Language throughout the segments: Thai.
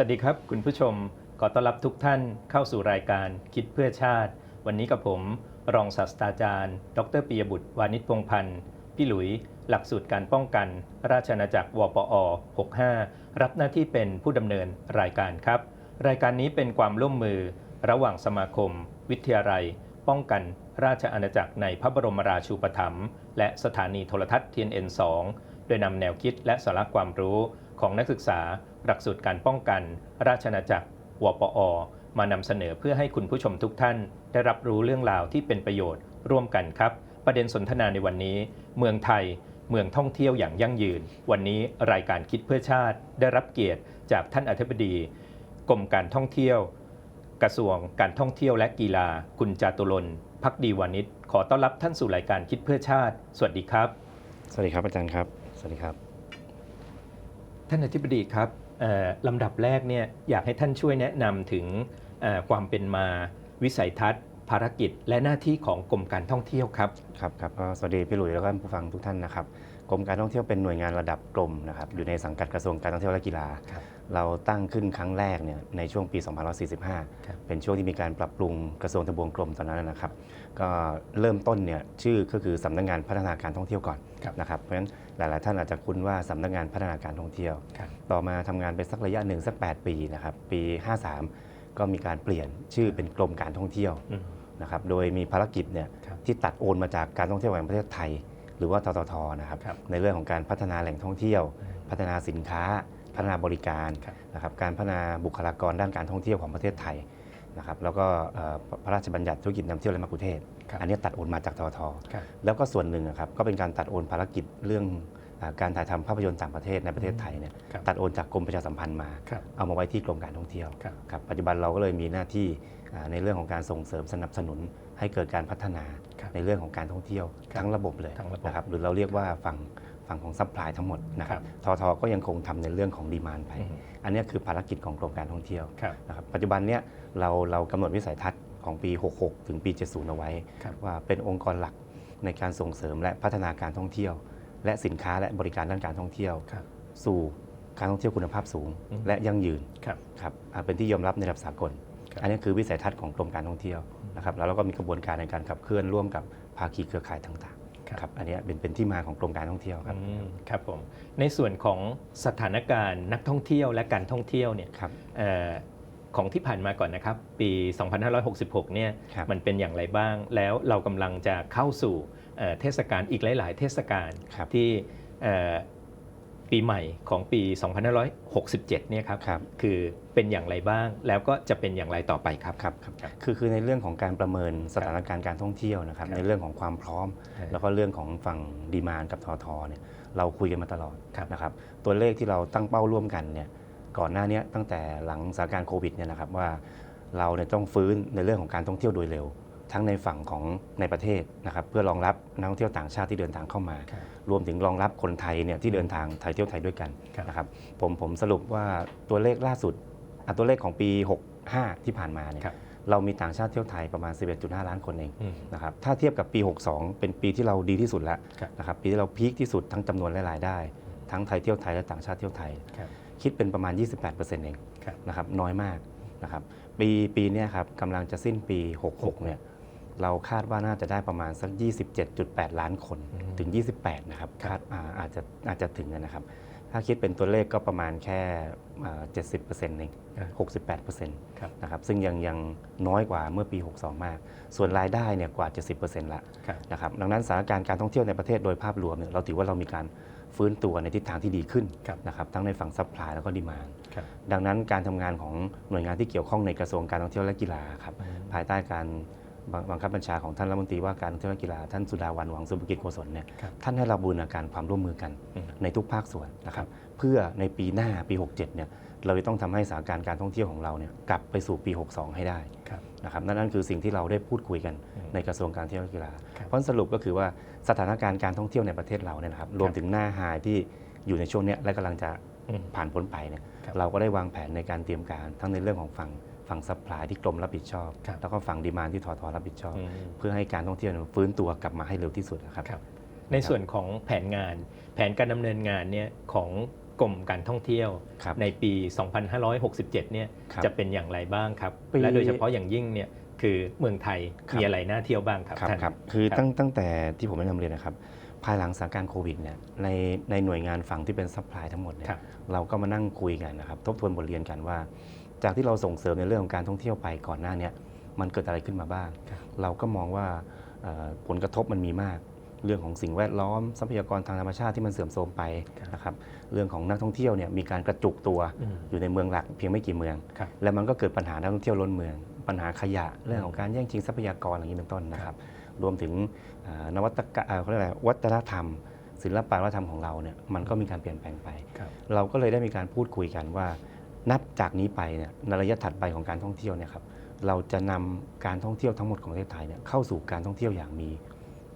สวัสดีครับ คุณผู้ชมขอต้อนรับทุกท่านเข้าสู่รายการคิดเพื่อชาติ วันนี้กับผม รองศาสตราจารย์ ดรปิยบุตรวานิชพงพันธ์พี่หลุย หลักสูตรการป้องกัน ราชอาณาจักรวปอ 65 รับหน้าที่เป็นผู้ดำเนินรายการครับ รายการนี้เป็นความร่วมมือระหว่างสมาคม วิทยาลัย ป้องกันราชอาณาจักรในพระบรมราชูปถัมภ์และสถานีโทรทัศน์ TNN 2โดยนำแนวคิดและสาระความรู้ ของนักศึกษาหลักสูตรการป้องกัน ราชอาจักรวปอ มานำเสนอเพื่อให้คุณผู้ชมทุกท่าน ได้รับรู้เรื่องราวที่เป็นประโยชน์ร่วมกันครับ ประเด็นสนทนาในวันนี้ เมืองไทย เมืองท่องเที่ยวอย่างยั่งยืน วันนี้รายการคิดเพื่อชาติ ได้รับเกียรติจากท่านอธิบดีกรมการท่องเที่ยว กระทรวงการท่องเที่ยวและกีฬา คุณจาตุรนพักดีวานิชขอต้อนรับท่านสู่รายการคิดเพื่อชาติ สวัสดีครับ สวัสดีครับอาจารย์ครับ สวัสดีครับ ท่านอธิบดีครับลำดับแรกเนี่ยอยากให้ท่านช่วยแนะนำถึงความเป็นมาวิสัยทัศน์ ภารกิจ และหน้าที่ของกรมการท่องเที่ยวครับ ครับครับสวัสดีพี่หลุยแล้วก็ผู้ฟังทุกท่านนะครับ กรมการท่องเที่ยวเป็นหน่วยงานระดับกรมนะครับอยู่ในสังกัดกระทรวงการท่องเที่ยวและกีฬา ครับ เราตั้งขึ้นครั้งแรกเนี่ยในช่วงปี ครับ2545 เป็นช่วงที่มีการปรับปรุงกระทรวงทบวงกรมตอนนั้นนะครับ ก็เริ่มต้นเนี่ยชื่อก็คือสำนักงานพัฒนาการท่องเที่ยวก่อนครับ นะครับเพราะฉะนั้นหลาย ๆ ท่านอาจจะคุ้นว่าสำนักงานพัฒนาการท่องเที่ยว ครับต่อมาทำงานไปสักระยะหนึ่งสัก 8 ปีนะครับปี 53 ก็มีการเปลี่ยนชื่อเป็นกรมการท่องเที่ยวอืม นะครับโดยมีภารกิจเนี่ยครับ ที่ตัดโอนมาจากการท่องเที่ยวแห่งประเทศไทย หรือว่าทททนะครับครับในเรื่องของการพัฒนาแหล่งท่องเที่ยว พัฒนาสินค้า พัฒนาบริการครับนะครับการพัฒนาบุคลากรด้านการท่องเที่ยวของประเทศไทยนะครับแล้วก็เอ่อพระราชบัญญัติธุรกิจนำเที่ยวและมักคุเทศก์ครับอันนี้ตัดโอนมาจากทททครับแล้วก็ส่วนหนึ่งอะครับก็เป็นการตัดโอนภารกิจเรื่องอาการถ่ายทำภาพยนตร์ต่างประเทศในประเทศไทยเนี่ยครับตัดโอนจากกรมประชาสัมพันธ์มาครับเอามาไว้ที่กรมการท่องเที่ยวครับครับปัจจุบันเราก็เลยมีหน้าที่อ่าในเรื่องของการส่งเสริมสนับสนุน ให้เกิดการพัฒนาครับในเรื่องของการท่องเที่ยวครับทั้งระบบเลยทั้งระบบนะครับหรือเราเรียกว่าฝั่งฝั่งของซัพพลายทั้งหมดนะครับททก็ยังคงทำในเรื่องของดีมานไปอืมอันนี้คือภารกิจของกรมการท่องเที่ยวครับนะครับปัจจุบันเนี้ยเราเรากำหนดวิสัยทัศน์ของปี 66 ถึงปี 70 เอาไว้ครับว่าเป็นองค์กรหลักในการส่งเสริมและพัฒนาการท่องเที่ยว และสินค้าและบริการด้านการท่องเที่ยวครับสู่การท่องเที่ยวคุณภาพสูงอืมและยั่งยืนครับครับอ่าเป็นที่ยอมรับในระดับสากลครับ อันนี้คือวิสัยทัศน์ของกรมการท่องเที่ยวนะครับแล้วเราก็มีกระบวนการในการขับเคลื่อนร่วมกับภาคีเครือข่ายต่างครับๆครับอันนี้เป็นเป็นที่มาของกรมการท่องเที่ยวครับอืมครับผมในส่วนของสถานการณ์นักท่องเที่ยวและการท่องเที่ยวเนี่ยครับเอ่อของที่ผ่านมาก่อนนะครับ ปี 2566 เนี่ยครับมันเป็นอย่างไรบ้าง แล้วเรากำลังจะเข้าสู่เอ่อเทศกาลอีกหลาย ๆ เทศกาลครับที่เอ่อ ปีใหม่ของปี 2567 เนี่ยครับครับคือเป็นอย่างไรบ้างแล้วก็จะเป็นอย่างไรต่อไปครับครับครับครับคือคือในเรื่องของการประเมินสถานการณ์การท่องเที่ยวนะครับครับในเรื่องของความพร้อมครับแล้วก็เรื่องของฝั่งดีมานกับทอทอเนี่ยเราคุยกันมาตลอดครับนะครับ ตัวเลขที่เราตั้งเป้าร่วมกันเนี่ยก่อนหน้าเนี้ยตั้งแต่หลังสถานการณ์โควิดเนี่ยนะครับว่าเราเนี่ยต้องฟื้นในเรื่องของการท่องเที่ยวโดยเร็ว ทั้งในฝั่งของในประเทศนะครับเพื่อรองรับนักท่องเที่ยวต่างชาติที่เดินทางเข้ามา ครับรวมถึงรองรับคนไทยเนี่ยที่เดินทางไทยเที่ยวไทยด้วยกันครับ นะครับผมผมสรุปว่าตัวเลขล่าสุดอะตัวเลขของปี 65 ที่ผ่านมาเนี่ยครับ เรามีต่างชาติเที่ยวไทยประมาณ 11.5 ล้านคนเอง อืม นะครับถ้าเทียบกับปี 62 เป็นปีที่เราดีที่สุดแล้วครับ นะครับปีที่เราพีคที่สุดทั้งจำนวนและรายได้ ทั้งไทยเที่ยวไทยและต่างชาติเที่ยวไทย ครับ คิดเป็นประมาณ 28%เองครับ นะครับน้อยมากนะครับปีปีเนี้ยครับกำลังจะสิ้นปี 66เนี่ย เราคาดว่าน่าจะได้ประมาณสัก 27.8 ล้านคนอืมถึง 28 นะครับครับคาดอ่าอาจจะอาจจะถึงนะครับ ถ้าคิดเป็นตัวเลขก็ประมาณแค่อ่า70%เองอ่า68%ครับนะครับซึ่งยังยังน้อยกว่าเมื่อปี 62 มาก ส่วนรายได้เนี่ยกว่า70%ละครับนะครับดังนั้นสถานการณ์การท่องเที่ยวในประเทศโดยภาพรวมเนี่ยเราถือว่าเรามีการฟื้นตัวในทิศทางที่ดีขึ้นครับนะครับทั้งในฝั่งซัพพลายแล้วก็ดีมานครับดังนั้นการทำงานของหน่วยงานที่เกี่ยวข้องในกระทรวงการท่องเที่ยวและกีฬาครับอืมภายใต้การ บังบังคับบัญชาของท่านรัฐมนตรีว่าการท่องเที่ยวและกีฬาท่านสุดาวันหวังสุภกิจโกศลเนี่ยครับท่านให้เราบูรณาการความร่วมมือกันอืมในทุกภาคส่วนนะคครัรับบเพื่อในปีหน้าปี 67เนี่ยเราจะต้องทำให้สถานการณ์การท่องเที่ยวของเราเนี่ยกลับไปสู่ปี 62 ให้ได้ครับนะครับนั่นนั่นคือสิ่งที่เราได้พูดคุยกันอืมในกระทรวงการท่องเที่ยวและกีฬาครับเพราะสรุปก็คือว่าสถานการณ์การท่องเที่ยวในประเทศเราเนี่ยนะครับรวมถึงหน้าไฮที่อยู่ในช่วงเนี้ยและกำลังจะอืมผ่านพ้นไปเนี่ยครับเราก็ได้วางแผนในการเตรียมการทั้งในเรื่องของฝั่ง ฝั่งซัพพลายที่กรมรับผิดชอบ ครับแล้วก็ฝั่งดีมานที่ทอทอรับผิดชอบ อืม เพื่อให้การท่องเที่ยวเนี่ยฟื้นตัวกลับมาให้เร็วที่สุดนะครับ ครับในส่วนของแผนงาน แผนการดำเนินงานเนี่ยของกรมการท่องเที่ยว ครับในปี 2567 เนี่ยครับจะเป็นอย่างไรบ้างครับ ปี และโดยเฉพาะอย่างยิ่งเนี่ยคือเมืองไทยครับ มีอะไรน่าเที่ยวบ้างครับครับท่าน ครับคือครับตั้งตั้งแต่ที่ผมได้นำเรียนนะครับ ภายหลังสถานการณ์โควิดเนี่ยในในหน่วยงานฝั่งที่เป็นซัพพลายทั้งหมดเนี่ยครับ เราก็มานั่งคุยกันนะครับ ทบทวนบทเรียนกันว่า จากที่เราส่งเสริมในเรื่องของการท่องเที่ยวไปก่อนหน้าเนี้มันเกิดอะไรขึ้นมาบ้างครับเราก็มองว่าเอ่อผลกระทบมันมีมาก เรื่องของสิ่งแวดล้อมทรัพยากรทางธรรมชาติที่มันเสื่อมโทรมไปครับนะครับเรื่องของนักท่องเที่ยวเนี่ยมีการกระจุกตัวอืมอยู่ในเมืองหลักเพียงไม่กี่เมืองครับแล้วมันก็เกิดปัญหานักท่องเที่ยวล้นเมือง ปัญหาขยะเรื่องของการแย่งชิงทรัพยากรอย่างนี้เป็นต้นนะครับ รวมถึงเอ่อนวัตกรรมเอ่อเขาเรียกอะไรวัฒนธรรมศิลปวัฒนธรรมของเราเนี่ยมันก็มีการเปลี่ยนแปลงไปครับเราก็เลยได้มีการพูดคุยกันว่า นับจากนี้ไปเนี่ยในระยะถัดไปของการท่องเที่ยวเนี่ยครับเราจะนำการท่องเที่ยวทั้งหมดของประเทศไทยเนี่ยเข้าสู่การท่องเที่ยวอย่างมี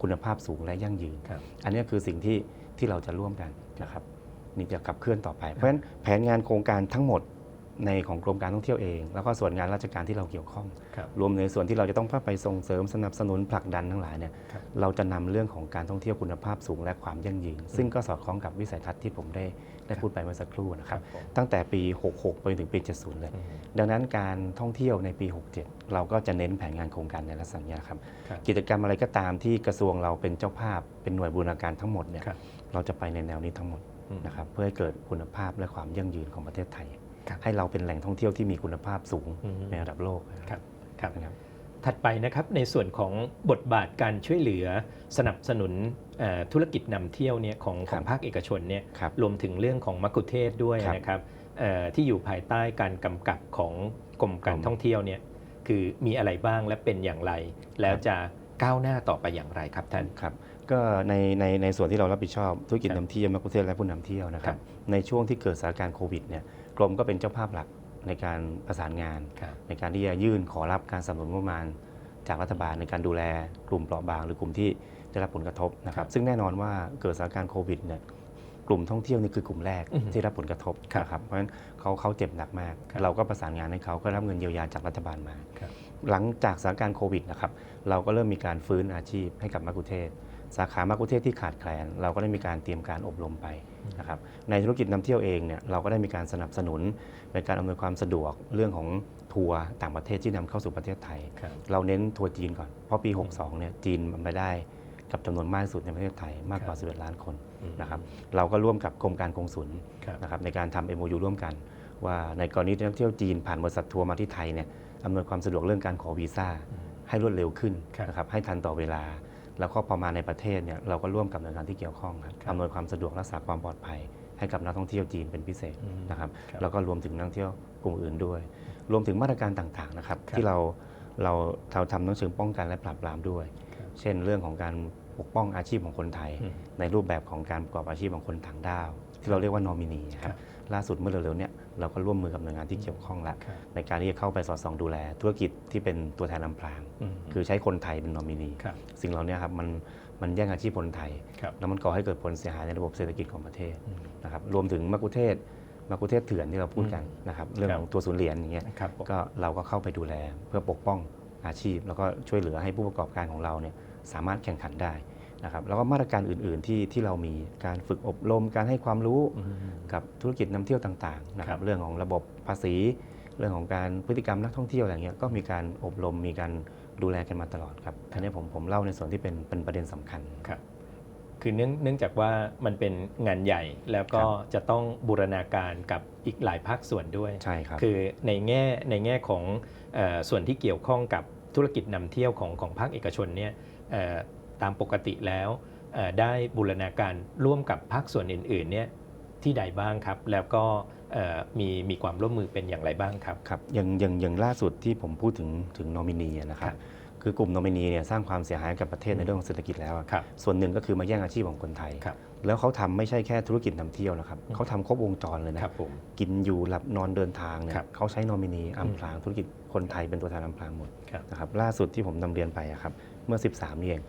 คุณภาพสูงและยั่งยืนครับอันนี้คือสิ่งที่ที่เราจะร่วมกันนะครับนี่จะขับเคลื่อนต่อไป เพราะฉะนั้นแผนงานโครงการทั้งหมดในของกรมการท่องเที่ยวเอง แล้วก็ส่วนงานราชการที่เราเกี่ยวข้องครับรวมในส่วนที่เราจะต้องเข้าไปส่งเสริมสนับสนุนผลักดันทั้งหลายเนี่ยครับเราจะนำเรื่องของการท่องเที่ยวคุณภาพสูงและความยั่งยืน ซึ่งก็สอดคล้องกับวิสัยทัศน์ที่ผมได้ ได้พูดไปเมื่อสักครู่นะคครัรับบผมตั้งแต่ปี 66 ไปจนถึงปี 70 เลยอืมดังนั้นการท่องเที่ยวในปี 67 เราก็จะเน้นแผนงานโครงการในลักษณะนี้ครับครับ กิจกรรมอะไรก็ตามที่กระทรวงเราเป็นเจ้าภาพเป็นหน่วยบูรณาการทั้งหมดเนี่ยครับเราจะไปในแนวนี้ทั้งหมดอืมนะครับเพื่อให้เกิดคุณภาพและความยั่งยืนของประเทศไทยครับให้เราเป็นแหล่งท่องเที่ยวที่มีคุณภาพสูงอืมในระดับโลกครับครับนะครับถัดไปนะครับในส่วนของบทบาทการช่วยเหลือสนับสนุนเอ่อ ธุรกิจนำเที่ยวเนี่ยของคขรัอบงภาคเอกชนเนี่ยครับรวมถึงเรื่องของมักคุเทศก์ด้วยครับนะครับเอ่อที่อยู่ภายใต้การกำกับของกรมการกรมท่องเที่ยวเนี่ยคือมีอะไรบ้างและเป็นอย่างไร แล้วจะก้าวหน้าต่อไปอย่างไรครับท่านครับก็ในในในส่วนที่เรารับผิดชอบธุรกิจครับนำเที่ยวมักคุเทศก์และผู้นำเที่ยวนะครัครับบในช่วงที่เกิดสถานการณ์โควิดเนี่ยกรมก็เป็นเจ้าภาพหลักในการประสานงานครับในการที่จะยื่นขอรับการสนับสนุนงบประมาณจากรัฐบาลในการดูแลกลุ่มเปราะบาง หรือกลุ่มที่ ได้รับผลกระทบนะครับ ซึ่งแน่นอนว่าเกิดสถานการณ์โควิดเนี่ยกลุ่มท่องเที่ยวนี่คือกลุ่มแรกอือฮึที่รับผลกระทบครับนะครับเพราะฉะนั้นเขาเขาเจ็บหนักมากครับเราก็ประสานงานให้เขาก็รับเงินเยียวยาจากรัฐบาลมาครับหลังจากสถานการณ์โควิดนะครับเราก็เริ่มมีการฟื้นอาชีพให้กับมักคุเทศก์สาขามักคุเทศก์ที่ขาดแคลน เราก็ได้มีการเตรียมการอบรมไปนะครับในธุรกิจนำเที่ยวเองเนี่ยเราก็ได้มีการสนับสนุนในการอำนวยความสะดวกเรื่องของทัวร์ต่างประเทศที่นำเข้าสู่ประเทศไทยครับเราเน้นทัวร์จีนก่อนเพราะปี 62เนี่ยจีนมันไปได้ กับจำนวนมากที่สุดในประเทศไทยมากกว่าครับ11 ล้านคนอืมนะครับเราก็ร่วมกับกรมการกงสุลครับนะครับในการทำ MOU ร่วมกัน ว่าในกรณีที่นักท่องเที่ยวจีนผ่านบริษัททัวร์มาที่ไทยเนี่ยอำนวยความสะดวกเรื่องการขอวีซ่าอืมให้รวดเร็วขึ้นครับนะครับให้ทันต่อเวลา แล้วก็พอมาในประเทศเนี่ยเราก็ร่วมกับหน่วยงานที่เกี่ยวข้องครับครับอำนวยความสะดวกรักษาความปลอดภัย ให้กับนักท่องเที่ยวจีนเป็นพิเศษอืมนะครับครับแล้วก็รวมถึงนักท่องเที่ยวกลุ่มอื่นด้วย รวมถึงมาตรการต่างๆนะครับครับที่เราเราเราทำทั้งเชิงป้องกันและปราบปรามด้วยครับเช่นเรื่องของการ ปกป้องอาชีพของคนไทยอืมในรูปแบบของการประกอบอาชีพของคนต่างด้าว ที่เราเรียกว่านอมินีคครัรับบล่าสุดเมื่อเร็วๆเนี่ยเราก็ร่วมมือกับหน่วยงานที่เกี่ยวข้องแล้วครับในการที่จะเข้าไปสอดส่องดูแล ธุรกิจที่เป็นตัวแทนนำพรางอืมคือใช้คนไทยเป็นนอมินีครับสิ่งเหล่านี้ครับมันมันแย่งอาชีพคนไทยครับแล้วมันก่อให้เกิดผลเสียหายในระบบเศรษฐกิจของประเทศอืมนะครับรวมถึงมักคุเทศก์มักคุเทศก์เถื่อนที่เราพูดกันนะครับเรื่องครับของตัวศูนย์เหรียญอย่างเงี้ยครับผมก็เราก็เข้าไปดูแลเพื่อปกป้องอาชีพ แล้วก็ช่วยเหลือให้ผู้ประกอบการของเราเนี่ย สามารถแข่งขันได้นะครับแล้วก็มาตรการอื่น ๆ ที่ที่เรามีการฝึกอบรมการให้ความรู้อืมกับธุรกิจนำเที่ยวต่างๆนะคครัรับบเรื่องของระบบภาษี เรื่องของการพฤติกรรมนักท่องเที่ยวอะไรเงี้ยก็มีการอบรมมีการดูแลกันมาตลอดครับอันนี้ผมผมเล่าในส่วนที่เป็นเป็นประเด็นสำคัญครับคือเนื่องเนื่องจากว่ามันเป็นงานใหญ่แล้วก็ครับจะต้องบูรณาการกับอีกหลายภาคส่วนด้วยใช่ครับคือในแง่ในแง่ของเออส่วนที่เกี่ยวข้องกับธุรกิจนำเที่ยวของของภาคเอกชนเนี่ยเอ่อ ตามปกติแล้วเอ่อได้บูรณาการร่วมกับภาคส่วนอื่นๆเนี่ยที่ใดบ้างครับ แล้วก็เอ่อมีมีความร่วมมือเป็นอย่างไรบ้างครับครับอย่างอย่างอย่างล่าสุดที่ผมพูดถึงถึงนอมินีนะครับครับคือกลุ่มนอมินีเนี่ยสร้างความเสียหายให้กับประเทศในเรื่องของเศรษฐกิจแล้วอะครับส่วนหนึ่งก็คือมาแย่งอาชีพของคนไทยครับแล้วเขาทำไม่ใช่แค่ธุรกิจนำเที่ยวนะครับอืมเขาทำครบวงจรเลยนะครับผมกินอยู่หลับนอนเดินทางเนี่ยครับเขาใช้นอมินีอำพรางธุรกิจคนไทยเป็นตัวแทนอำพรางหมดครับนะครับล่าสุดที่ผมนำเรียนไปอะครับ เมื่อ 13นี่เอง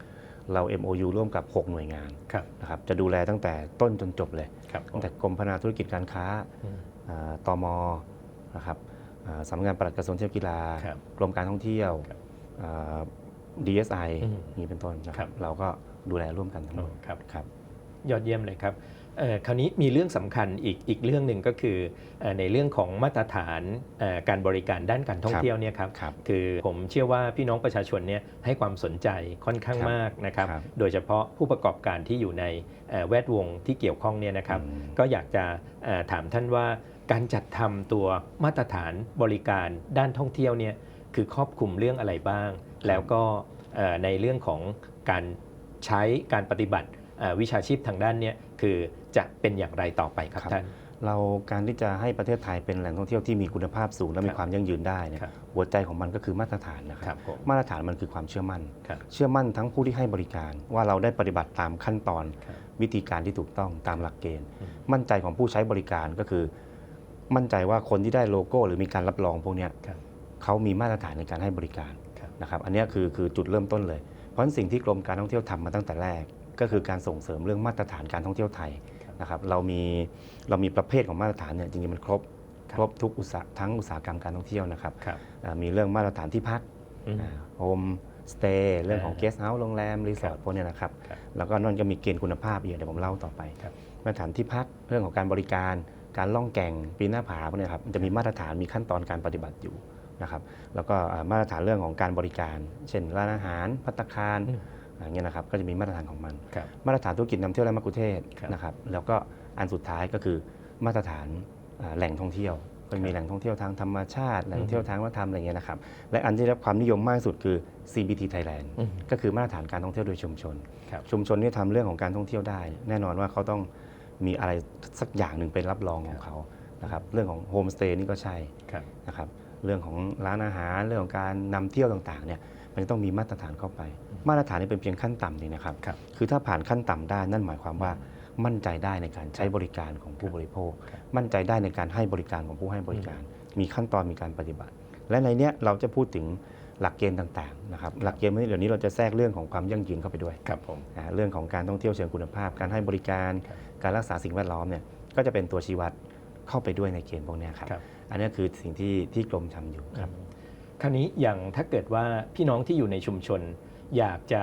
เรา MOU ร่วมกับ 6 หน่วยงานครับนะครับจะดูแลตั้งแต่ต้นจนจบเลยครับผตั้มงแต่กรมพัฒนาธุรกิจการค้าอืมอ่าตมนะครับอ่าสำนักงานปลัดกระทรวงเที่ยวกีฬาครับกรมการท่องเที่ยวครับอ่า DSI อืมนี่เป็นต้นนะคครัรับบเราก็ดูแลร่วมกันทั้งหมดครับครับยอดเยี่ยมเลยครับเอ่อ คราวนี้มีเรื่องสำคัญอีกอีกเรื่องหนึ่งก็คือเอ่อในเรื่องของมาตรฐานเอ่อการบริการด้านการท่องครับเที่ยวเนี่ยครับครับคือผมเชื่อว่าพี่น้องประชาชนเนี่ยให้ความสนใจค่อนข้างครับมากนะครับครับ โดยเฉพาะผู้ประกอบการที่อยู่ในเอ่อแวดวงที่เกี่ยวข้องเนี่ยนะครับอืมก็อยากจะเอ่อถามท่านว่าการจัดทำตัวมาตรฐานบริการด้านท่องเที่ยวเนี่ยคือครอบคลุมเรื่องอะไรบ้าง แล้วก็เอ่อในเรื่องของการใช้การปฏิบัติเอ่อวิชาชีพทางด้านเนี้คือ จะเป็นอย่างไรต่อไปครับครับท่าน เราการที่จะให้ประเทศไทยเป็นแหล่งท่องเที่ยวที่มีคุณภาพสูงและมีครับความยั่งยืนได้เนี่ยครับหัวใจของมันก็คือมาตรฐานนะคครัรับบผมมาตรฐานมันคือความเชื่อมั่น ครับเชื่อมั่นทั้งผู้ที่ให้บริการ ว่าเราได้ปฏิบัติตามขั้นตอนครับวิธีการที่ถูกต้องตามหลักเกณฑ์ อืม มั่นใจของผู้ใช้บริการก็คือ มั่นใจว่าคนที่ได้โลโก้ หรือมีการรับรองพวกเนี้ยครับ เขามีมาตรฐานในการให้บริการ ครับ นะครับอันเนี้ยคือคือจุดเริ่มต้นเลย เพราะฉะนั้นสิ่งที่กรมการท่องเที่ยวทำมาตั้งแต่แรก ก็คือการส่งเสริมเรื่องมาตรฐานการท่องเที่ยวไทยครับ นะครับเรามีเรามีประเภทของมาตรฐานเนี่ยจริงๆมันครบครับครบทุกอุตสาหทั้งอุตสาหกรรมการท่องเที่ยวนะครับครับ อ่ามีเรื่องมาตรฐานที่พักอืม โฮมสเตย์เรื่องของอ่าเกสต์เฮาส์โรงแรม รีสอร์ทครับพวกเนี้ยนะครับ ครับแล้วก็นอกจากมีเกณฑ์คุณภาพอีกเดี๋ยวผมเล่าต่อไป ครับ มาตรฐานที่พักเรื่องของการบริการการล่องแก่งปีนหน้าผาพวกเนี้ยครับมันจะมีมาตรฐานมีขั้นตอนการปฏิบัติอยู่นะครับแล้วก็อ่ามาตรฐานเรื่องของการบริการ เช่นร้านอาหารพัตตาคาร อืมอย่างเงี้ยนะครับก็จะมีมาตรฐานของมัน ครับ มาตรฐานธุรกิจนำเที่ยวและมักคุเทศก์ครับนะครับแล้วก็อันสุดท้ายก็คือมาตรฐานอ่าแหล่งท่องเที่ยวก็มีแหล่งท่องเที่ยวทางธรรมชาติแหล่งท่องเที่ยวทางวัฒนธรรมอะไรเงี้ยนะครับและอันที่ได้รับความนิยมมากที่สุดคือ CBT Thailand อืม ก็คือมาตรฐานการท่องเที่ยวโดยชุมชน ครับ ชุมชนที่ทำเรื่องของการท่องเที่ยวได้ แน่นอนว่าเขาต้องมีอะไรสักอย่างหนึ่งเป็นรับรองของเขานะครับเรื่องของโฮมสเตย์นี่ก็ใช่ครับ นะครับเรื่องของร้านอาหารเรื่องของการนำเที่ยวต่างๆเนี่ย มันจะต้องมีมาตรฐานเข้าไป มาตรฐานนี่เป็นเพียงขั้นต่ำนี่นะครับครับ คือถ้าผ่านขั้นต่ำได้นั่นหมายความว่ามั่นใจได้ในการใช้บริการของผู้บริโภคครับมั่นใจได้ในการให้บริการของผู้ให้บริการ มีขั้นตอนมีการปฏิบัติ และในเนี้ยเราจะพูดถึงหลักเกณฑ์ต่างๆนะครับหลักเกณฑ์เดี๋ยวนี้เราจะแทรกเรื่องของความยั่งยืนเข้าไปด้วยครับผมอ่าเรื่องของการท่องเที่ยวเชิงคุณภาพ การให้บริการครับการรักษาสิ่งแวดล้อมเนี่ยก็จะเป็นตัวชี้วัดเข้าไปด้วยในเกณฑ์พวกเนี้ยครับ ครับ อันเนี้ยคือสิ่งที่ที่กรมทำอยู่ครับ คราวนี้อย่างถ้าเกิดว่าพี่น้องที่อยู่ในชุมชน อยากจะ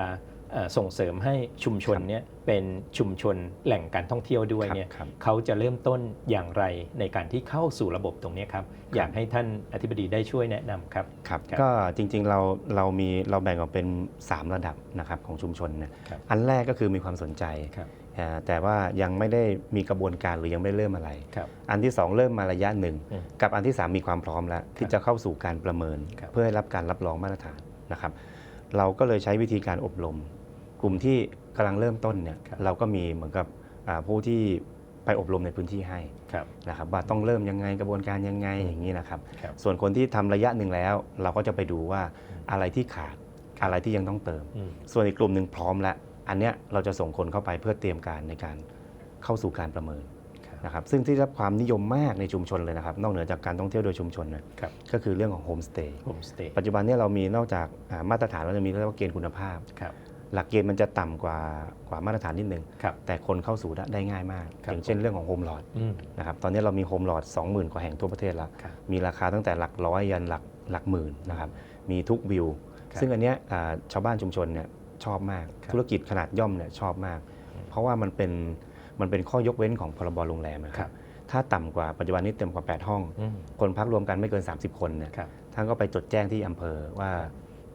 เอ่อส่งเสริมให้ชุมชนครับเนี้ยเป็นชุมชนแหล่งการท่องเที่ยวด้วยครับเนี่ยครับเขาจะเริ่มต้นอย่างไรในการที่เข้าสู่ระบบตรงเนี้ยครับอยากให้ท่านอธิบดีได้ช่วยแนะนำครับครับครับก็จริงๆเราเรามีเราแบ่งออกเป็น 3 ระดับนะครับของชุมชนเนี่ยครับอันแรกก็คือมีความสนใจครับอ่า แต่ว่ายังไม่ได้มีกระบวนการหรือยังไม่ได้เริ่มอะไรครับอันที่ 2 เริ่มมาระยะหนึ่งอืมกับอันที่ 3 มีความพร้อมแล้ว ที่จะเข้าสู่การประเมินครับเพื่อให้รับการรับรองมาตรฐานนะครับ เราก็เลยใช้วิธีการอบรม กลุ่มที่กำลังเริ่มต้นเนี่ยครับเราก็มีเหมือนกับอ่าผู้ที่ไปอบรมในพื้นที่ให้ครับนะครับว่าต้องเริ่มยังไงกระบวนการยังไงอย่างนี้นะครับครับส่วนคนที่ทำระยะหนึ่งแล้ว เราก็จะไปดูว่าอะไรที่ขาดอะไรที่ยังต้องเติมอืมส่วนอีกกลุ่มหนึ่งพร้อมแล้ว อันเนี้ยเราจะส่งคนเข้าไปเพื่อเตรียมการในการเข้าสู่การประเมินครับนะครับซึ่งที่ได้รับความนิยมมากในชุมชนเลยนะครับ นอกเหนือจากการท่องเที่ยวโดยชุมชนนะครับก็คือเรื่องของโฮมสเตย์โฮมสเตย์ปัจจุบันเนี้เรามีนอกจากอ่ามาตรฐานเราจะมีเรียกว่าเกณฑ์คุณภาพครับหลักเกณฑ์มันจะต่ำกว่ากว่ามาตรฐานนิดนึงครับแต่คนเข้าสู่ได้ได้ง่ายมากครับอย่างเช่นเรื่องของโฮมลอดอืมนะครับตอนนี้เรามีโฮมลอด20,000 กว่าแห่งทั่วประเทศแล้วครับมีราคาตั้งแต่หลักร้อยยันหลักหลักหมื่นนะครับมีทุกวิวครับซึ่งอันเนี้ยอ่าชาวบ้านชุมชนเนี่ย ชอบมากครับธุรกิจขนาดย่อมเนี่ยชอบมาก เพราะว่ามันเป็นมันเป็นข้อยกเว้นของพรบโรงแรมนะคครัรับบถ้าต่ำกว่าปัจจุบันนี้เต็มกว่า 8 ห้องอืมคนพักรวมกันไม่เกิน 30 คนเนี่ยครับท่านก็ไปจดแจ้งที่อำเภอว่า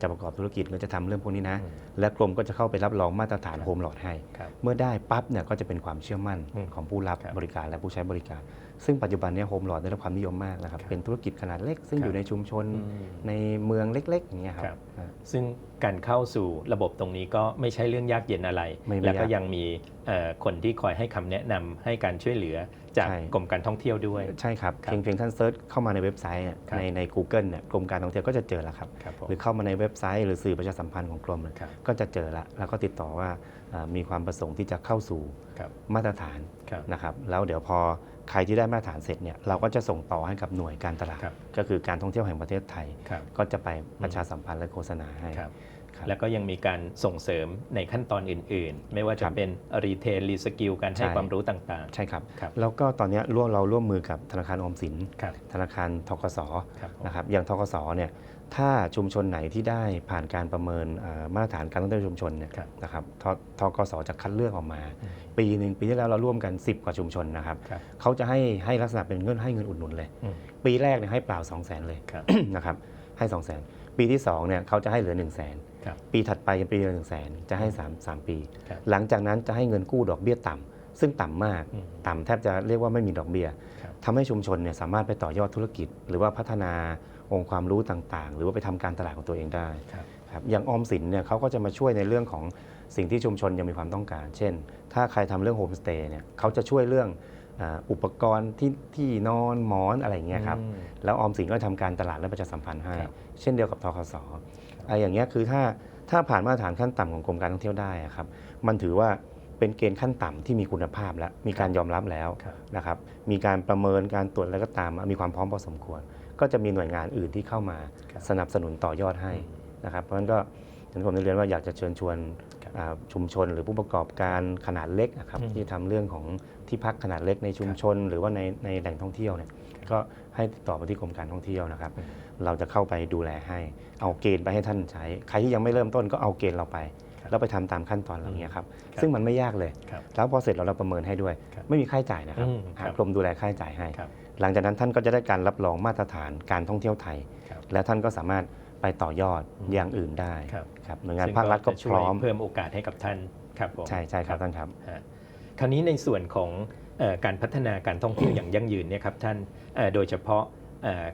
จะประกอบธุรกิจหรือจะทำเรื่องพวกนี้นะอืมและกรมก็จะเข้าไปรับรองมาตรฐานครับโฮมหลอดให้ครับเมื่อได้ปั๊บเนี่ยก็จะเป็นความเชื่อมั่นอืมของผู้รับครับบริการและผู้ใช้บริการ ซึ่งปัจจุบันเนี้โฮมหลอดได้รับความนิยมมากนะครับครับเป็นธุรกิจขนาดเล็ก ซึ่งครับอยู่ในชุมชนอืมในเมืองเล็กๆอย่างเงี้ยคครัรับบอ่าซึ่งการเข้าสู่ระบบตรงนี้ก็ไม่ใช่เรื่องยากเย็นอะไรไม่ไม่แล้วก็ยากยังมีเอ่อคนที่คอยให้คำแนะนำให้การช่วยเหลือจากใช่กรมการท่องเที่ยวด้วย ใช่ครับครับ เพียงเพียงท่านเซิร์ชเข้ามาในเว็บไซต์เนี่ยครับในใน Google เนี่ยกรมการท่องเที่ยวก็จะเจอแล้วครับครับผมหรือเข้ามาในเว็บไซต์หรือสื่อประชาสัมพันธ์ของกรมเนี่ยครับก็จะเจอละแล้วก็ติดต่อว่าอ่ามีความประสงค์ที่จะเข้าสู่ครับมาตรฐานครับนะครับแล้วเดี๋ยวพอ ใครที่ได้มาตรฐานเสร็จเนี่ยเราก็จะส่งต่อให้กับหน่วยการตลาดครับก็คือการท่องเที่ยวแห่งประเทศไทยครับก็จะไปประชาสัมพันธ์และโฆษณาให้ครับครับ แล้วก็ยังมีการส่งเสริมในขั้นตอนอื่น ๆ ไม่ว่าคจะรับเป็นรีเทลรีสกิลการให้ใช่ความรู้ต่างใช่ครับครับ แล้วก็ตอนเนี้ยร่วมเราร่วมมือกับธนาคารออมสินๆครับธนาคารทกสครับผมนะครับอย่างทกสเนี่ยถ้าชุมชนไหนที่ได้ผ่านการประเมินเอ่อมาตรฐานการท่องเที่ยวชุมชนเนี่ยครับนะครับททกสจะคัดเลือกออกมาอืมปีหนึ่งปีที่แล้วเราร่วมกัน 10 กว่าชุมชนนะครับครับเขาจะให้ให้ลักษณะเป็นเงินให้เงินอุดหนุนเลยอืมปีแรกเนี่ยให้เปล่า 2 0 0 0 0 0 เลยครับนะครับให้ 2 0 0 0 0 0ปีที่2เนี่ยเขาจะให้เหลือ 1 0 0 0 0แสนครับ ปีถัดไปจะปีละหนึ่งแสนจะให้3 3ปีครับหลังจากนั้นจะให้เงินกู้ดอกเบี้ยต่ำซึ่งต่ำมากอืมต่ำแทบจะเรียกว่าไม่มีดอกเบี้ยครับทำให้ชุมชนเนี่ยสามารถไปต่อยอดธุรกิจ หรือว่าพัฒนาองค์ความรู้ต่างๆ หรือว่าไปทำการตลาดของตัวเองได้ครับครับอย่างออมสินเนี่ยเขาก็จะมาช่วยในเรื่องของสิ่งที่ชุมชนยังมีความต้องการ เช่น ถ้าใครทำเรื่องโฮมสเตย์เนี่ยเขาจะช่วยเรื่องอ่าอุปกรณ์ที่ที่นอนหมอนอะไรอย่างเงี้ยครับอืมแล้วออมสินก็ทำการตลาดและประชาสัมพันธ์ให้ครับเช่นเดียวกับทกส ไอ้อย่างเงี้ยคือถ้าถ้าผ่านมาตรฐานขั้นต่ำของกรมการท่องเที่ยวได้อะครับมันถือว่าเป็นเกณฑ์ขั้นต่ำที่มีคุณภาพแล้วมีการยอมรับแล้วครับนะครับมีการประเมินการตรวจอะไรก็ตามมีความพร้อมพอสมควร ก็จะมีหน่วยงานอื่นที่เข้ามาครับสนับสนุนต่อยอดให้อืมนะครับเพราะฉะนั้นก็อย่างที่ผมได้เรียนว่าอยากจะเชิญชวนครับอ่าชุมชนหรือผู้ประกอบการขนาดเล็กนะครับอืมที่ทำเรื่องของที่พักขนาดเล็กในชุมชน หรือว่าในในแหล่งท่องเที่ยวเนี่ยก็ให้ติดต่อมาที่กรมการท่องเที่ยวนะครับอืม เราจะเข้าไปดูแลให้ เอาเกณฑ์ไปให้ท่านใช้ ใครที่ยังไม่เริ่มต้นก็เอาเกณฑ์เราไปครับแล้วไปทำตามขั้นตอนเหล่านี้ครับครับซึ่งมันไม่ยากเลยครับแล้วพอเสร็จเราเราประเมินให้ด้วยครับไม่มีค่าใช้จ่ายนะครับอืมครับหากรมดูแลค่าใช้จ่ายให้ครับหลังจากนั้นท่านก็จะได้การรับรองมาตรฐานการท่องเที่ยวไทยครับและท่านก็สามารถไปต่อยอดอืมอย่างอื่นได้ครับครับหน่วยงานซึ่ภาครัฐก็จะพช่วยร้อมเพิ่มโอกาสให้กับท่านครับผมใช่ใช่ครับท่านครับฮะคราวนี้ในส่วนของเอ่อการพัฒนาการท่องเที่ยวอย่างยั่งยืนเนี่ยครับท่านเอ่อโดยเฉพาะเอ่อ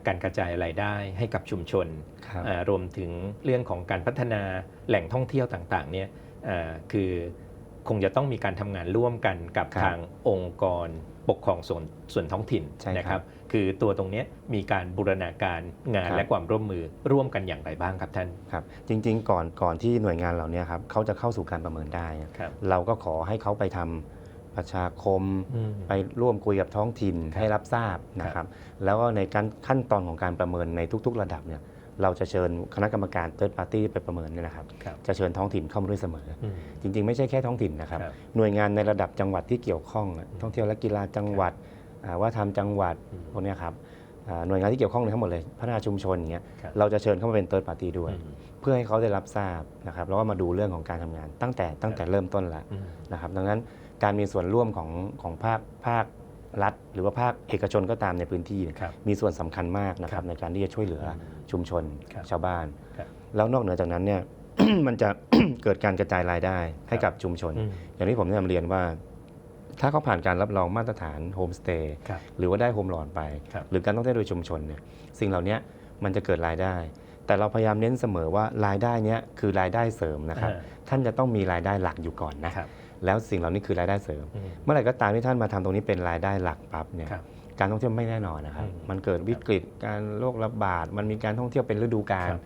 การกระจายรายได้ให้กับชุมชนครับเอ่อรวมถึงเรื่องของการพัฒนาแหล่งท่องเที่ยวต่างๆเนี่ยเอ่อคือคงจะต้องมีการทำงานร่วมกันกับครับทางองค์กรปกครองส่วนส่วนท้องถิ่นใช่ครับนะครับ คือตัวตรงเนี้ยมีการบูรณาการงานครับและความร่วมมือร่วมกันอย่างไรบ้างครับท่านครับ จริง ๆ ก่อนก่อนที่หน่วยงานเหล่านี้ครับเขาจะเข้าสู่การประเมินได้ครับเราก็ขอให้เขาไปทำ ประชาคมอืมไปร่วมคุยกับท้องถิ่นครับให้รับทราบนะครับ แล้วก็ในการขั้นตอนของการประเมินในทุก ๆ ระดับเนี่ยเราจะเชิญคณะกรรมการ third party ไปประเมินเนี่ยนะครับครับจะเชิญท้องถิ่นเข้ามาด้วยเสมออืมจริง ๆ ไม่ใช่แค่ท้องถิ่นนะครับครับ หน่วยงานในระดับจังหวัดที่เกี่ยวข้องอะท่องเที่ยวและกีฬาจังหวัดอ่าว่าทำจังหวัดอืมพวกเนี้ยครับอ่าหน่วยงานที่เกี่ยวข้องทั้งหมดเลยพัฒนาชุมชนอย่างเงี้ยครับเราจะเชิญเข้ามาเป็น third party ด้วยอืมเพื่อให้เขาได้รับทราบนะครับแล้วก็มาดูเรื่องของการทำงานตั้งแต่ตั้งแต่เริ่มต้นละอืมนะครับ ดังนั้น การมีส่วนร่วมของของภาคภาครัฐ หรือว่าภาคเอกชนก็ตามในพื้นที่เนี่ยครับมีส่วนสำคัญมากนะคครัรับบในการที่จะช่วยเหลือชุมชนครับชาวบ้าน ครับแล้วนอกเหนือจากนั้นเนี่ย มันจะ เกิดการกระจายรายได้ให้กับชุมชน อืมอย่างที่ผมได้นำเรียนว่า ถ้าเขาผ่านการรับรองมาตรฐานโฮมสเตย์ครับหรือว่าได้โฮมลอนไป ครับ หรือการท่องเที่ยวโดยชุมชนเนี่ยสิ่งเหล่านี้มันจะเกิดรายได้ แต่เราพยายามเน้นเสมอว่ารายได้เนี้ยคือรายได้เสริมนะครับ อ่าท่านจะต้องมีรายได้หลักอยู่ก่อนนะ ครับ แล้วสิ่งเหล่านี้คือรายได้เสริมอืมเมื่อไหร่ก็ตามที่ท่านมาทำตรงนี้เป็นรายได้หลักปั๊บเนี่ยครับการท่องเที่ยวไม่แน่นอนนะครับอืมมันเกิดวิกฤตการโรคระบาด มันมีการท่องเที่ยวเป็นฤดูกาลครับ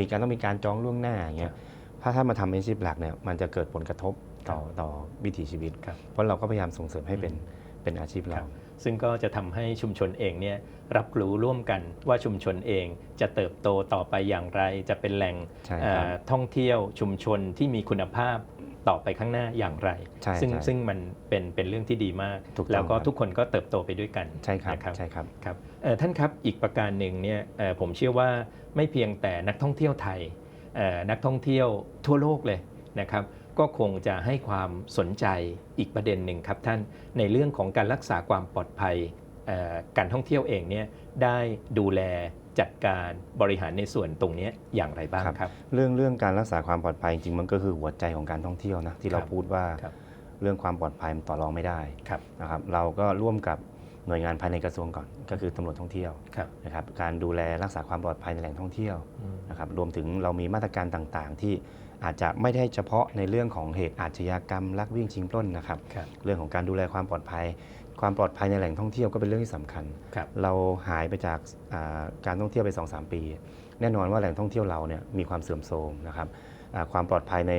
มีการต้องมีการจองล่วงหน้าอย่างเงี้ครัยบถ้าท่านมาทำเป็นอาชีพหลักเนี่ยมันจะเกิดผลกระทบต่อต่อวิถีชีวิตครับเพราะเราก็พยายามส่งเสริมให้เป็นอืมเป็นอาชีพครัเราบซึ่งก็จะทำให้ชุมชนเองเนี่ยรับรู้ร่วมกันว่าชุมชนเองจะเติบโตต่อไปอย่างไร จะเป็นแหล่งใช่ครับเอ่อท่องเที่ยวชุมชนที่มีคุณภาพ ต่อไปข้างหน้าอย่างไรใช่ซึ่งใช่ซึ่งมันเป็นเป็นเรื่องที่ดีมากถูกต้องแล้วก็ครับทุกคนก็เติบโตไปด้วยกันใช่ครับนะครับใช่ครับครับเอ่อท่านครับอีกประการหนึ่งเนี่ยเอ่อผมเชื่อว่าไม่เพียงแต่นักท่องเที่ยวไทยเอ่อนักท่องเที่ยวทั่วโลกเลยนะครับก็คงจะให้ความสนใจอีกประเด็นหนึ่งครับท่านในเรื่องของการรักษาความปลอดภัยเอ่อการท่องเที่ยวเองเนี่ยได้ดูแล จัดการบริหารในส่วนตรงเนี้ยอย่างไรบ้างครับครับ เรื่องเรื่องการรักษาความปลอดภัยจริงๆมันก็คือหัวใจของการท่องเที่ยวนะที่เราครับพูดว่าครับเรื่องความปลอดภัยมันต่อรองไม่ได้ครับนะครับเราก็ร่วมกับหน่วยงานภายในกระทรวงก่อน ก็คือตำรวจท่องเที่ยวครับนะครับการดูแลรักษาความปลอดภัยในแหล่งท่องเที่ยวอืมนะครับรวมถึงเรามีมาตรการต่างๆ ที่อาจจะไม่ได้เฉพาะในเรื่องของเหตุอาชญากรรมลักวิ่งชิงปล้นนะครับครับเรื่องของการดูแลความปลอดภัย ความปลอดภัยในแหล่งท่องเที่ยวก็เป็นเรื่องที่สำคัญครับเราหายไปจากอ่าการท่องเที่ยวไป 2-3 ปี แน่นอนว่าแหล่งท่องเที่ยวเราเนี่ยมีความเสื่อมโทรมนะครับอ่าความปลอดภัยใน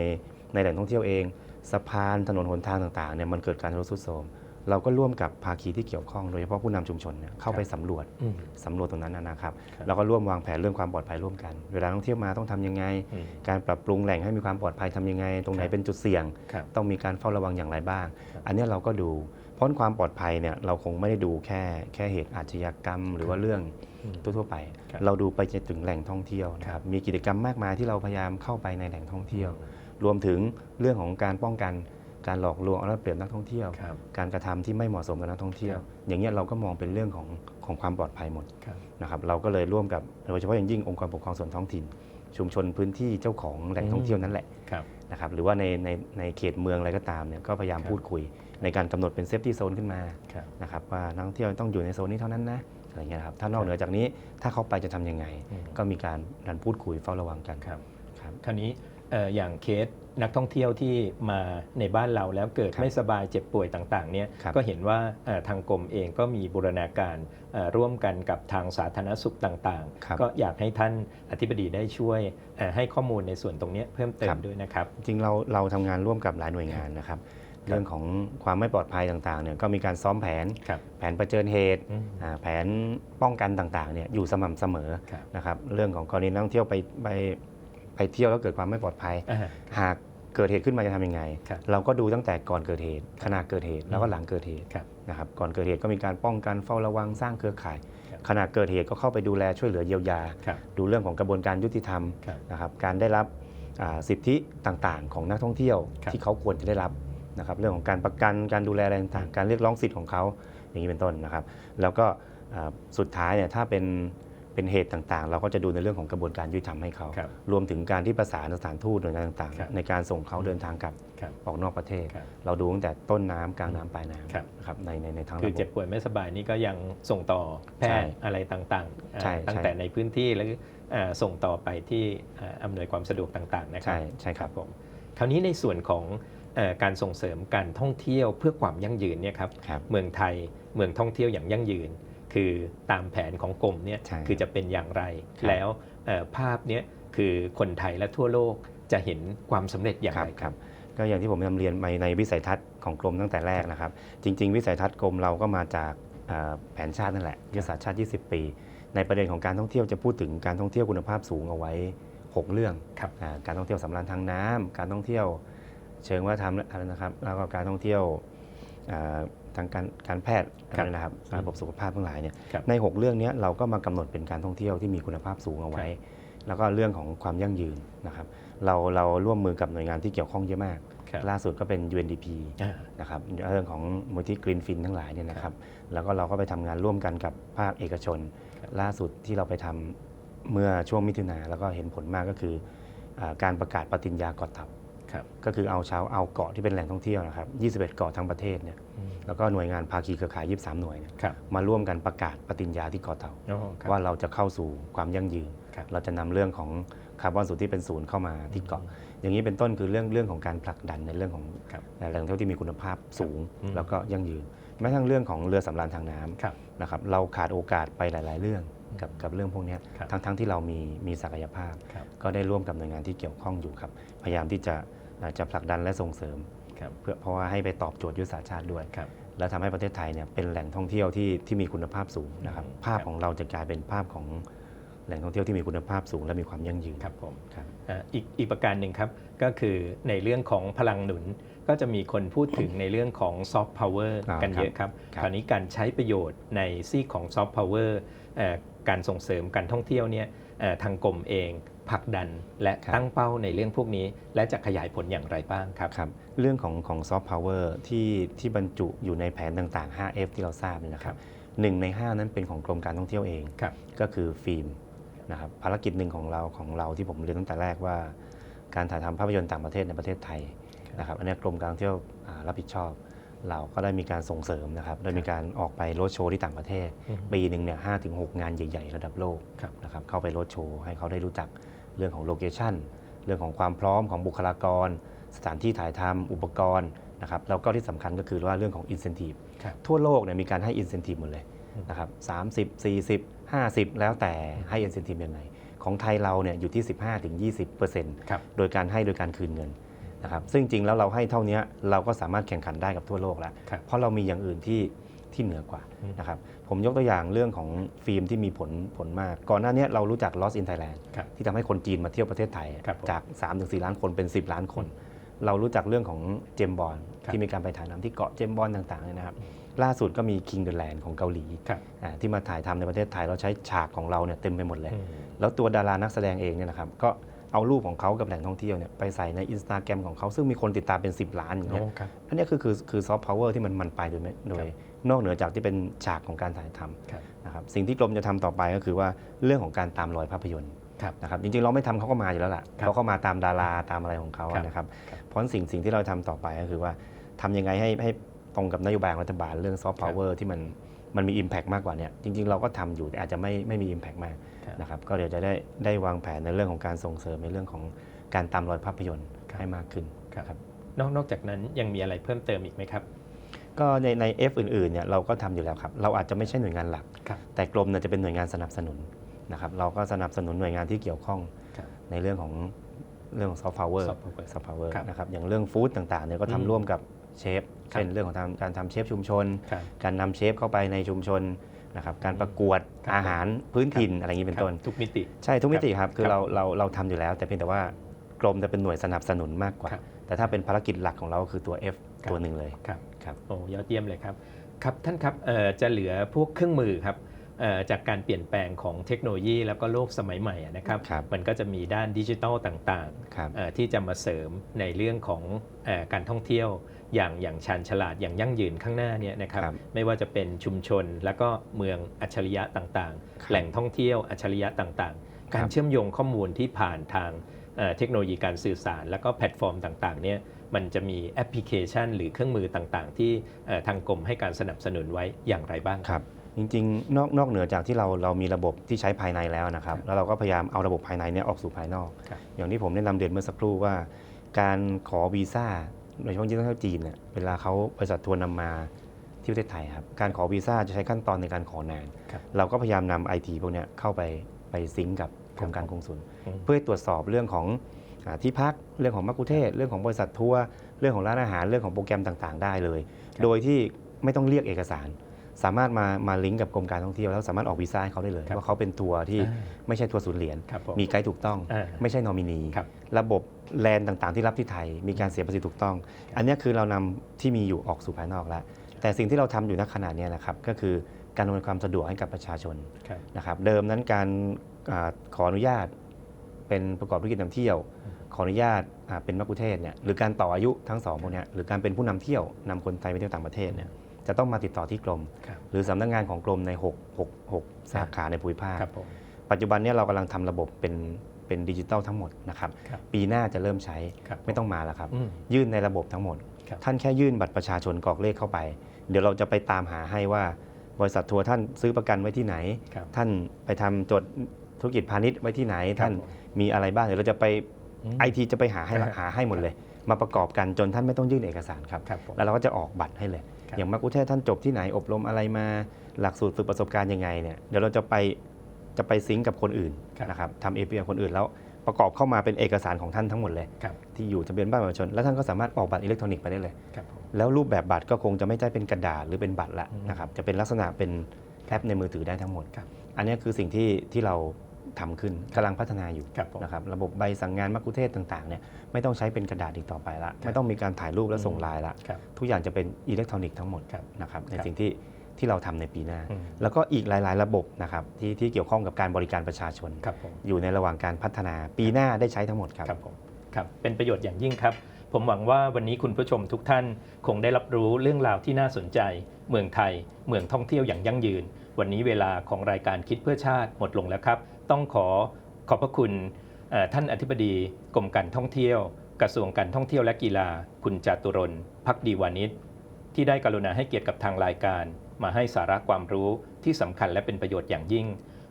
ในแหล่งท่องเที่ยวเองสะพานถนนหนทางต่างๆเนี่ยมันเกิดการทะลุทรุดโทรมเราก็ร่วมกับภาคีที่เกี่ยวข้องโดยเฉพาะผู้นำชุมชนเนี่ยเข้าไปสำรวจอืมสำรวจตรงนั้นนะนะครับครับแล้วก็ร่วมวางแผนเรื่องความปลอดภัยร่วมกัน เวลาท่องเที่ยวมาต้องทำยังไงอืมการปรับปรุงแหล่งให้มีความปลอดภัยทำยังไง ตรงไหนครับเป็นจุดเสี่ยงครับต้องมีการเฝ้าระวังอย่างไรบ้างครับอันเนี้ยเราก็ดู เพราะความปลอดภัยเนี่ยเราคงไม่ได้ดูแค่แค่เหตุอาชญากรรม หรือว่าเรื่องทั่วๆไป เราดูไปจนถึงแหล่งท่องเที่ยวนะครับมีกิจกรรมมากมายที่เราพยายามเข้าไปในแหล่งท่องเที่ยว รวมถึงเรื่องของการป้องกันการหลอกลวงเอาเปรียบนักท่องเที่ยว การกระทำที่ไม่เหมาะสมกับนักท่องเที่ยว อย่างเงี้ยเราก็มองเป็นเรื่องของของความปลอดภัยหมดนะครับเราก็เลยร่วมกับโดยเฉพาะอย่างยิ่งองค์กรปกครองส่วนท้องถิ่น ชุมชนพื้นที่เจ้าของแหล่งท่องเที่ยวนั่นแหละนะครับหรือว่าในในในเขตเมืองอะไรก็ตามเนี่ยก็พยายามพูดคุย ในการกำหนดเป็นเซฟตี้โซนขึ้นมาครับนะครับว่านักท่องเที่ยวต้องอยู่ในโซนนี้เท่านั้นนะอะไรเงี้ยครับถ้านอกเหนือจากนี้ถ้าเขาไปจะทำยังไงอืมก็มีการนันพูดคุยเฝ้าระวังกันครับครับคราวนี้เอ่ออย่างเคสนักท่องเที่ยวที่มาในบ้านเราแล้วเกิดครับไม่สบายเจ็บป่วยต่างๆเนี่ยครับก็เห็นว่าเอ่อทางกรมเองก็มีบูรณาการเอ่อร่วมกันกับทางสาธารณสุขต่างครับๆก็อยากให้ท่านอธิบดีได้ช่วยเอ่อให้ข้อมูลในส่วนตรงเนี้ยเพิ่มเติครัมบด้วยนะครับ จริงๆเราเราทำงานร่วมกับหลายหน่วยงานนะครับ เรื่องของความไม่ปลอดภัยต่างๆเนี่ยก็มีการซ้อมแผนครับแผนประเจิญเหตุอืมอ่าแผนป้องกันต่างๆเนี่ยอยู่สม่ำเสมอครับนะครับเรื่องของกรณีนักท่องเที่ยวไปไปไปเที่ยวแล้วเกิดความไม่ปลอดภัยอ่าหากเกิดเหตุขึ้นมาจะทำยังไงครับเราก็ดูตั้งแต่ก่อนเกิดเหตุขณะเกิดเหตุแล้วก็หลังเกิดเหตุครับนะครับก่อนเกิดเหตุก็มีการป้องกันเฝ้าระวังสร้างเครือข่ายครับขณะเกิดเหตุก็เข้าไปดูแลช่วยเหลือเยียวยาครับดูเรื่องของกระบวนการยุติธรรมครับนะครับการได้รับอ่าสิทธิต่างๆ ของนักท่องเที่ยวครับที่เขาควรจะได้รับ นะครับเรื่องของการประกันการดูแลอะไรต่างๆการเรียกร้องสิทธิ์ของเขาอย่างนี้เป็นต้นนะครับ แล้วก็อ่าสุดท้ายเนี่ยถ้าเป็นเป็นเหตุต่างๆ เราก็จะดูในเรื่องของกระบวนการยุติธรรมให้เขาครับรวมถึงการที่ประสานสถานทูตหน่วยงานต่างครับๆในการส่งเขาเดินทางกลับครับออกนอกประเทศครับเราดูตั้งแต่ต้นน้ำกลางน้ำปลายน้ครับำนะครับในในในทางคือระบบเจ็บป่วยไม่สบายนี่ก็ยังส่งต่อแพใช่ทย์อะไรต่างๆอ่าใช่ตั้งใช่แต่ในพื้นที่แล้วอ่าส่งต่อไปที่อ่าอำนวยความสะดวกต่างๆนะครัใช่ใช่ครับผมคราวนี้ในส่วนของเอ่อ การส่งเสริมการท่องเที่ยวเพื่อความยั่งยืนเนี่ยครับครับเมืองไทยเมืองท่องเที่ยวอย่างยั่งยืน คือตามแผนของกรมเนี่ยใช่ครับคือจะเป็นอย่างไรครับแล้วเอ่อภาพเนี้ยคือคนไทยและทั่วโลกจะเห็นความสำเร็จอย่างครัไรบครับก็อย่างที่ผมนำเรียนไปในวิสัยทัศน์ของกรมตั้งแต่แรกนะครับ จริง ๆ วิสัยทัศน์กรมเราก็มาจากเอ่อแผนชาตินั่นแหละยุทธศาสตร์ชาติ 20 ปี ในประเด็นของการท่องเที่ยวจะพูดถึงการท่องเที่ยวคุณภาพสูงเอาไว้ 6 เรื่องครับอ่าการท่องเที่ยวสำราญทางน้ำการท่องเที่ยว เชิงวัฒนธรรมอะไรนะครับ แล้วก็การท่องเที่ยวอ่าทางการการแพทย์ครับอะไรนะครับระบบสุขภาพทั้งหลายเนี่ยครับใน 6 เรื่องเนี้ยเราก็มากำหนดเป็นการท่องเที่ยวที่มีคุณภาพสูงเอาไว้ แล้วก็เรื่องของความยั่งยืนนะครับเราเราร่วมมือกับหน่วยงานที่เกี่ยวข้องเยอะมากครับล่าสุดก็เป็น UNDP อ่านะครับเรื่องของมูลที่กรีนฟินทั้งหลายเนี่ยนะครับแล้วก็เราก็ไปทำงานร่วมกันกับภาคเอกชนครับล่าสุดที่เราไปทำเมื่อช่วงมิถุนาแล้วก็เห็นผลมากก็คืออาการประกาศปฏิญญาเกาะเต่า ครับก็คือเอาชาวเอาเกาะที่เป็นแหล่งท่องเที่ยวนะครับ 21 เกาะทั้งประเทศเนี่ยอืมแล้วก็หน่วยงานภาคีเครือข่าย 23 หน่วยเนี่ยครับมาร่วมกันประกาศปฏิญญาที่เกาะเต่าอ๋อครับ ว่าเราจะเข้าสู่ความยั่งยืน ครับ เราจะนำเรื่องของคาร์บอนสูตรที่เป็นศูนย์เข้ามาที่เกาะ อย่างนี้เป็นต้นคือเรื่องเรื่องของการผลักดันในเรื่องของครับ แหล่งท่องเที่ยวที่มีคุณภาพสูง อืม แล้วก็ยั่งยืนแม้กระทั่งเรื่องของเรือสำราญทางน้ำ ครับ นะครับเราขาดโอกาสไปหลาย ๆ เรื่องกับกับเรื่องพวกเนี้ยครับทั้งทั้งที่เรามีมีศักยภาพ ครับก็ได้ร่วมกับหน่วยงานที่เกี่ยวข้องอยู่ครับ พยายามที่จะ เอ่อจะผลักดันและส่งเสริมครับเพื่อเพราะว่าให้ไปตอบโจทย์ยุทธศาสตร์ชาติด้วยครับแล้วทำให้ประเทศไทยเนี่ยเป็นแหล่งท่องเที่ยวที่ที่มีคุณภาพสูงนะครับอืมภาพครับของเราจะกลายเป็นภาพของแหล่งท่องเที่ยวที่มีคุณภาพสูงและมีความยั่งยืนครับผมครับอ่าอีกอีกประการหนึ่งครับก็คือในเรื่องของพลังหนุนก็จะมีคนพูดถึงในเรื่องของซอฟต์พาวเวอร์อ่ากันเยอะครับครับคราวนี้การใช้ประโยชน์ในซีกของซอฟต์พาวเวอร์การส่งเสริมการท่องเที่ยวเนี่ยเอ่อทางกรมเอง ผลักดันและครับ ตั้งเป้าในเรื่องพวกนี้ และจะขยายผลอย่างไรบ้างครับ ครับเรื่องของของซอฟต์พาวเวอร์ที่ที่บรรจุอยู่ในแผนต่างๆ 5F ที่เราทราบเนี่ยนะครับหนึ่งใน 5 นั้นเป็นของกรมการท่องเที่ยวเอง ครับ ก็คือฟิล์มนะครับภารกิจหนึ่งของเราของเราที่ผมเรียนตั้งแต่แรกว่า การถ่ายทำภาพยนตร์ต่างประเทศในประเทศไทยนะครับอันนี้กรมการท่องเที่ยวอ่ารับผิดชอบ เราก็ได้มีการส่งเสริมนะครับได้มีการออกไปโรดโชว์ที่ต่างประเทศ อืมปีหนึ่งเนี่ยห้าถึงหกงานใหญ่ ๆ ระดับโลกครับ นะครับเข้าไปโรดโชว์ให้เขาได้รู้จัก เรื่องของโลเคชันเรื่องของความพร้อมของบุคลากร สถานที่ถ่ายทำอุปกรณ์นะครับแล้วก็ที่สำคัญก็คือว่าเรื่องของ incentive ครับทั่วโลกเนี่ยมีการให้ incentive หมดเลยอืมนะครับ30 40 50แล้วแต่ให้ incentive ยังไงของไทยเราเนี่ยอยู่ที่ 15-20%ครับโดยการให้โดยการคืนเงินนะครับซึ่งจริงๆแล้วเราให้เท่านี้เราก็สามารถแข่งขันได้กับทั่วโลกแล้วครับเพราะเรามีอย่างอื่นที่ ที่เหนือกว่าอืมนะครับผมยกตัวอย่างเรื่องของฟิล์มที่มีผลผลมาก ก่อนหน้านี้เรารู้จัก Lost in Thailand ครับที่ทำให้คนจีนมาเที่ยวประเทศไทยครับผมจาก 3-4 ล้านคนเป็น 10 ล้านคน เรารู้จักเรื่องของเจมบอลครับที่มีการไปถ่ายทำที่เกาะเจมบอลต่างๆเนี่ยนะครับล่าสุดก็มี King the Land ของเกาหลีครับอ่าที่มาถ่ายทำในประเทศไทยเราใช้ฉากของเราเนี่ยเต็มไปหมดเลยอืมแล้วตัวดารานักแสดงเองเนี่ยนะครับก็เอารูปของเขากับแหล่งท่องเที่ยวเนี่ยไปใส่ในอินสตาแกรมของเขาซึ่งมีคนติดตามเป็น 10 ล้านอย่างโอ้เงี้ยครับอันเนี้ยคือคือคือซอฟต์พาวเวอร์ที่มันมันไปโดยไม่โดย นอกเหนือจากที่เป็นฉากของการถ่ายทครับำนะครับสิ่งที่กรมจะทำต่อไปก็คือว่าเรื่องของการตามรอยภาพยนตร์ครับนะครับจริงๆเราไม่ทำเขาก็มาอยู่แล้วล่ะครับเขาก็มาตามดาราตามอะไรของเขาครับนะครับครับเพราะฉะนั้นสิ่งสิ่งที่เราทำต่อไปก็คือว่าทำยังไงให้ให้ตรงกับนโยบายของรัฐบาลเรื่องซอฟต์พาวเวอร์ที่มันมันมี Impact มากกว่าเนี้จริง ๆ เราก็ทำอยู่แต่อาจจะไม่ไม่มี Impact มากครับนะครับก็เดี๋ยวจะได้ได้วางแผนในเรื่องของการส่งเสริมในเรื่องของการตามรอยภาพยนตร์ครับให้มากขึ้นครับนอกนอกจากนั้นยังมีอะไรเพิ่มเติมอีกไหมครับ ก็ในใน F อื่นๆเนี่ยเราก็ทำอยู่แล้วครับ เราอาจจะไม่ใช่หน่วยงานหลักครับแต่กรมเนี่ยจะเป็นหน่วยงานสนับสนุนนะครับเราก็สนับสนุนหน่วยงานที่เกี่ยวข้องครับในเรื่องของเรื่องของซอฟต์พาวเวอร์ Soft power ซอฟต์พาวเวอร์ครับนะครับอย่างเรื่องฟู้ดต่างๆเนี่ยก็อืมทำร่วมกับเชฟครับเช่นเรื่องของทำการทำเชฟชุมชนครับการนำเชฟเข้าไปในชุมชนนะครับการประกวดครับอาหารพื้นถิ่นอะไรอย่างนี้เป็นต้นครับทุกมิติ ใช่ทุกมิติครับคือครับเราเราเราทำอยู่แล้ว แต่เพียงแต่ว่ากรมจะเป็นหน่วยสนับสนุนมากกว่าครับแต่ถ้าเป็นภารกิจหลักของเราก็คือตัว F ครับตัวหนึ่งเลย ครับครับโอ้ยอดเยี่ยมเลยครับครับท่านครับเอ่อจะเหลือพวกเครื่องมือครับเอ่อจากการเปลี่ยนแปลงของเทคโนโลยี แล้วก็โลกสมัยใหม่อะนะครับครับมันก็จะมีด้านดิจิทัลต่างครับๆเอ่อที่จะมาเสริมในเรื่องของเออการท่องเที่ยว อย่างอย่างชาญฉลาดอย่างยั่งยืนข้างหน้าเนี่ยนะครับครับไม่ว่าจะเป็นชุมชนแล้วก็เมืองอัจฉริยะต่างครับๆแหล่งท่องเที่ยวอัจฉริยะต่างๆ การครับเชื่อมโยงข้อมูลที่ผ่านทางเอ่อเทคโนโลยีการสื่อสาร แล้วก็แพลตฟอร์มต่างๆเนี่ย มันจะมีแอปพลิเคชัน หรือเครื่องมือต่างๆ ที่เอ่อทางกรมให้การสนับสนุนไว้อย่างไรบ้างครับจริงๆนอกนอกเหนือจากที่เราเรามีระบบที่ใช้ภายในแล้วนะครับครับแล้วเราก็พยายามเอาระบบภายในเนี้ออกสู่ภายนอกครับอย่างที่ผมได้นำเรียนเมื่อสักครู่ว่า การขอวีซ่าโดยเฉพาะยิ่งนักท่องเที่ยวจีนเนี่ยเวลาเขาบริษัททัวร์นำมาที่ประเทศไทยครับการขอวีซ่าจะใช้ขั้นตอนในการขอนานครับเราก็พยายามนำไอทีพวกเนี้ยเข้าไปไปซิงก์กับกรมการกงสุลอืมเพื่อให้ตรวจสอบเรื่องของอา ที่พักเรื่องของมักคุเทศก์เรื่องของบริษัททัวร์เรื่องของร้านอาหารเรื่องของโปรแกรมต่างๆ ได้เลยครับโดยที่ไม่ต้องเรียกเอกสาร สามารถมามาลิงก์กับกรมการท่องเที่ยวแล้วสามารถออกวีซ่าให้เขาได้เลยครับว่าเขาเป็นทัวร์ที่อ่าไม่ใช่ทัวร์ศูนย์เหรียญครับผมมีไกด์ถูกต้องอ่าไม่ใช่นอมินีครับระบบแลนด์ต่างๆ ที่รับที่ไทย มีการเสียภาษีถูกต้อง อันเนี้ยคือเรานำที่มีอยู่ออกสู่ภายนอกแล้วแต่สิ่งที่เราทำอยู่ณขณะเนี้ยนะครับก็คือการอำนวยความสะดวกให้กับประชาชนครับนะครับเดิมนั้นการอาขออนุญาตเป็นประกอบธุรกิจนำเที่ยว ขออนุญาตอ่าเป็นมักคุเทศก์เนี่ยหรือการต่ออายุทั้งสองพวกเนี้ยหรือการเป็นผู้นำเที่ยวนำคนไทยไปเที่ยวต่างประเทศเนี่ยจะต้องมาติดต่อที่กรมครับหรือสำนักงานของกรมใน 6 6 6 สาขาในภูมิภาคครับผมปัจจุบันเนี้เรากำลังทำระบบเป็นเป็นดิจิตอลทั้งหมดนะครับครับปีหน้าจะเริ่มใช้ครับไม่ต้องมาแล้วครับอืมยื่นในระบบทั้งหมดครับท่านแค่ยื่นบัตรประชาชนกรอกเลขเข้าไป เดี๋ยวเราจะไปตามหาให้ว่า บริษัททัวร์ท่านซื้อประกันไว้ที่ไหนครับท่านไปทำจดธุรกิจพาณิชย์ไว้ที่ไหน ท่านครับผมมีอะไรบ้างเดี๋ยวเราจะไปม ไอทีจะไปหาให้ครับหาให้หมดเลย มาประกอบกันจนท่านไม่ต้องยื่นเอกสารครับ ครับผม แล้วเราก็จะออกบัตรให้เลย ครับอย่างมักคุเทศก์ท่านจบที่ไหนอบรมอะไรมาหลักสูตรฝึกประสบการณ์ยังไงเนี่ยเดี๋ยวเราจะไปจะไปซิงก์กับคนอื่นครับ นะครับทำเอพีกับคนอื่นแล้วประกอบเข้ามาเป็นเอกสารของท่านทั้งหมดเลย ครับที่อยู่ทะเบียนบ้านประชาชน แล้วท่านก็สามารถออกบัตรอิเล็กทรอนิกส์ไปได้เลย ครับผม แล้วรูปแบบบัตรก็คงจะไม่ใช่เป็นกระดาษหรือเป็นบัตรละอืมนะครับจะเป็นลักษณะเป็นแอปในมือถือได้ทั้งหมด ครับ อันนี้คือสิ่งที่ที่เรา ทำขึ้นกำลังพัฒนาอยู่ครับผมนะครับระบบใบสั่งงานมักคุเทศก์ต่างๆเนี่ยไม่ต้องใช้เป็นกระดาษอีกต่อไปละครับไม่ต้องมีการถ่ายรูปแล้วส่งอืมไลน์ละครับทุกอย่างจะเป็นอิเล็กทรอนิกส์ทั้งหมดครับนะครับในครับสิ่งที่ที่เราทำในปีหน้าอืมแล้วก็อีกหลาย ๆ ระบบนะครับที่ที่เกี่ยวข้องกับการบริการประชาชนครับผมอยู่ในระหว่างการพัฒนาปีหน้าได้ใช้ทั้งหมดครับครับผมครับเป็นประโยชน์อย่างยิ่งครับ ผมหวังว่าวันนี้คุณผู้ชมทุกท่านคงได้รับรู้เรื่องราวที่น่าสนใจ เมืองไทย เมืองท่องเที่ยวอย่างยั่งยืน วันนี้เวลาของรายการคิดเพื่อชาติหมดลงแล้วครับ ต้องขอขอบพระคุณท่านอธิบดีกรมการท่องเที่ยว กระทรวงการท่องเที่ยวและกีฬา คุณจาตุรนพักดีวานิชที่ได้กรุณาให้เกียรติกับทางรายการ มาให้สาระความรู้ที่สำคัญและเป็นประโยชน์อย่างยิ่ง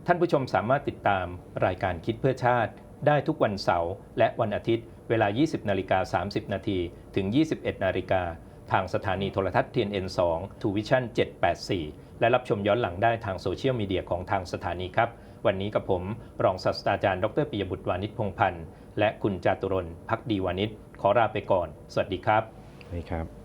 ท่านผู้ชมสามารถติดตามรายการคิดเพื่อชาติ ได้ทุกวันเสาร์และวันอาทิตย์ เวลา 20นาฬิกา30นาทีถึง 21นาฬิกาทางสถานีโทรทัศน์ TNN 2 t ูวิชั่น784 และรับชมย้อนหลังได้ทางโซเชียลมีเดียของทางสถานีครับ วันนี้กับผม รองศาสตราจารย์ ดรปิยบุตรวานิชพงพันธ์ และคุณจาตุรนพักดีวานิชขอลาไปก่อน สวัสดีครับนี่ครับ